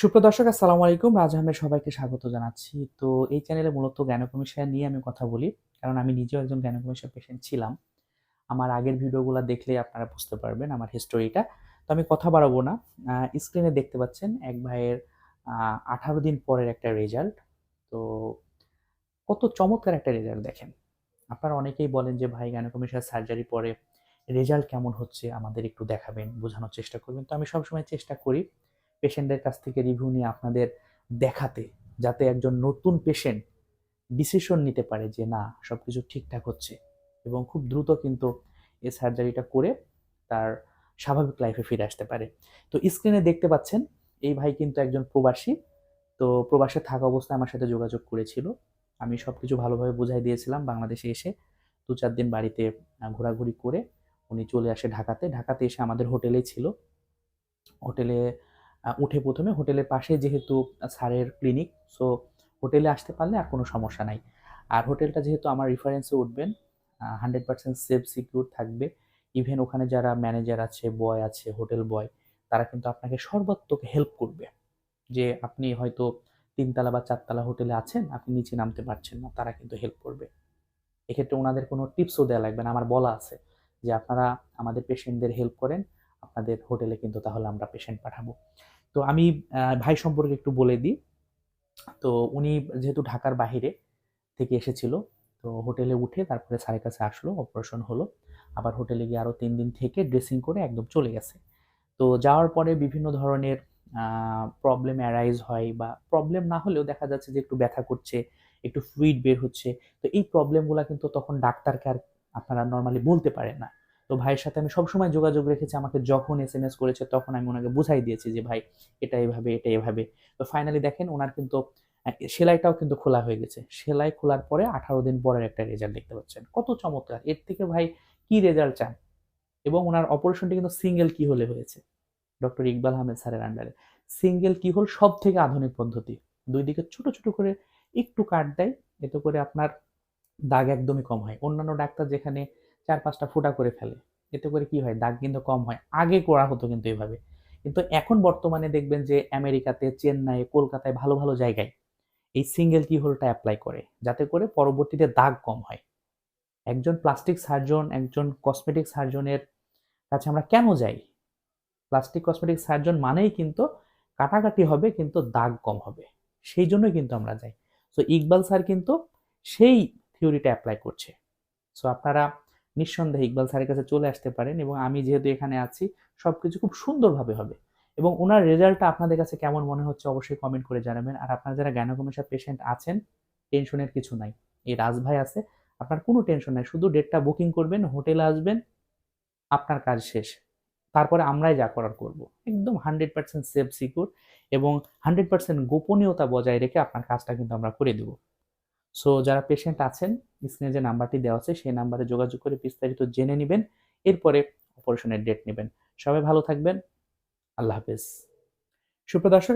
সুপ্রিয় দর্শক, আসসালামু আলাইকুম। রাজ আহমেদ সবাইকে স্বাগত জানাচ্ছি। তো এই চ্যানেলে মূলত জ্ঞানকমিশা নিয়ে আমি কথা বলি, কারণ আমি নিজেও একজন জ্ঞানকমিশা পেশেন্ট ছিলাম। আমার আগের ভিডিওগুলো দেখলে আপনারা বুঝতে পারবেন আমার হিস্টোরিটা তো আমি কথা বাড়াবো না। স্ক্রিনে দেখতে পাচ্ছেন এক ভাইয়ের আঠারো দিন পরের একটা রেজাল্ট তো কত চমৎকার একটা রেজাল্ট দেখেন। আপনারা অনেকেই বলেন যে, ভাই জ্ঞানকমিশার সার্জারি পরে রেজাল্ট কেমন হচ্ছে? আমাদের একটু দেখাবেন, বোঝানোর চেষ্টা করবেন। তো আমি সবসময় চেষ্টা করি পেশেন্টের কাছ থেকে রিভিউ নিয়ে আপনাদের দেখাতে, যাতে একজন নতুন পেশেন্ট ডিসিশন নিতে পারে যে, না সব কিছু ঠিকঠাক হচ্ছে। এবং খুব দ্রুত কিন্তু এই সার্জারিটা করে তার স্বাভাবিক লাইফে ফিরে আসতে পারে। তো স্ক্রিনে দেখতে পাচ্ছেন, এই ভাই কিন্তু একজন প্রবাসী। তো প্রবাসে থাকা অবস্থায় আমার সাথে যোগাযোগ করেছিল। আমি সব কিছু ভালোভাবে বুঝাই দিয়েছিলাম বাংলাদেশে এসে। দু চার দিন বাড়িতে ঘোরাঘুরি করে উনি চলে আসে ঢাকাতে। ঢাকাতে এসে আমাদের হোটেলেই ছিল। হোটেলে উঠে প্রথমে হোটেলের পাশে যেহেতু স্যারের ক্লিনিক সো হোটেলে আসতে পারলে আর কোনো সমস্যা নাই। আর হোটেলটা যেহেতু আমার রেফারেন্সে উঠবেন হান্ড্রেড পার্সেন্ট সেফ সিকিউর থাকবে। ইভেন ওখানে যারা ম্যানেজার আছে বয় আছে হোটেল বয় তারা কিন্তু আপনাকে সর্বাত্মক হেল্প করবে। যে আপনি হয়তো তিনতলা বা চারতলা হোটেলে আছেন, আপনি নিচে নামতে পারছেন না, তারা কিন্তু হেল্প করবে। এক্ষেত্রে ওনাদের কোনো টিপসও দেওয়া লাগবে না, আমার বলা আছে যে আপনারা আমাদের পেশেন্টদের হেল্প করেন, আপনাদের হোটেলে কিন্তু তাহলে আমরা পেশেন্ট পাঠাবো। তো আমি ভাই সম্পর্কে একটু বলে দিই। তো উনি যেহেতু ঢাকার বাইরে থেকে এসেছিল, তো হোটেলে উঠে তারপরে স্যারের কাছে আসলো, অপারেশন হলো। আবার হোটেলে গিয়ে আরও তিন দিন থেকে ড্রেসিং করে একদম চলে গেছে। তো যাওয়ার পরে বিভিন্ন ধরনের প্রবলেম অ্যারাইজ হয় বা প্রবলেম না হলেও দেখা যাচ্ছে যে একটু ব্যথা করছে, একটু ফ্লুইড বের হচ্ছে। তো এই প্রবলেমগুলো কিন্তু তখন ডাক্তারকে আর আপনারা নর্মালি বলতে পারেন না। তো ভাইয়ের সাথে আমি সবসময় যোগাযোগ রেখেছি, আমাকে যখন এস এম এস করেছে তখন আমি ওনাকে বুঝাই দিয়েছি যে, ভাই, এটা এভাবে এটা এভাবে। তো ফাইনালি দেখেন ওনার কিন্তু সেলাইটাও কিন্তু খোলা হয়ে গেছে। সেলাই খোলার পরে আঠারো দিন পরের একটা রেজাল্ট দেখতে পাচ্ছেন। কত চমৎকার! এর থেকে ভাই কি রেজাল্ট চান? এবং ওনার অপারেশনটি কিন্তু সিঙ্গেল কি হলে হয়েছে? ডক্টর ইকবাল আহমেদ স্যারের আন্ডারে সিঙ্গেল কি হল সব থেকে আধুনিক পদ্ধতি? দুই দিকে ছোট ছোট করে একটু কাট দেয়, এতে করে আপনার দাগ একদমই কম হয়। অন্যান্য ডাক্তার যেখানে চার পাঁচটা ফোঁটা করে ফেলে। এতে করে কি হয়? দাগ কিন্তু কম হয়। আগে করা হতো কিন্তু এইভাবে কিন্তু এখন বর্তমানে দেখবেন যে আমেরিকাতে চেন্নাই কলকাতায় ভালো ভালো জায়গায় এই সিঙ্গেল কি হোলটা অ্যাপ্লাই করে। যাতে করে পরবর্তীতে দাগ কম হয়। একজন প্লাস্টিক সার্জন একজন কসমেটিক সার্জনের কাছে আমরা কেন যাই? প্লাস্টিক কসমেটিক সার্জন মানেই কিন্তু কাটাকাটি হবে, কিন্তু দাগ কম হবে। সেই জন্যই কিন্তু আমরা যাই। সো ইকবাল স্যার কিন্তু সেই থিওরিটা অ্যাপ্লাই করছে। সো আপনারা নিঃসন্দেহে ইকবাল স্যারের কাছে চলে আসতে পারেন এবং আমি যেহেতু এখানে আছি সব কিছু খুব সুন্দরভাবে হবে। এবং ওনার রেজাল্টটা আপনাদের কাছে কেমন মনে হচ্ছে অবশ্যই কমেন্ট করে জানাবেন। আর আপনারা যারা জ্ঞানকমেশা পেশেন্ট আছেন টেনশনের কিছু নাই। এই রাজভাই আছে, আপনার কোনো টেনশন নাই। শুধু ডেটটা বুকিং করবেন হোটেলে আসবেন, আপনার কাজ শেষ। তারপরে আমরাই যা করার করব। একদম হান্ড্রেড পার্সেন্ট সেফ সিকিউর এবং হান্ড্রেড পার্সেন্ট গোপনীয়তা বজায় রেখে আপনার কাজটা কিন্তু আমরা করে দেব। সো যারা পেশেন্ট আছেন স্ক্রিনে যে নাম্বারটি দেওয়া আছে, সেই নাম্বারে যোগাযোগ করে বিস্তারিত জেনে নেবেন। এরপরে অপারেশনের ডেট নেবেন। সবাই ভালো থাকবেন। আল্লাহ হাফেজ। সুপ্রদর্শক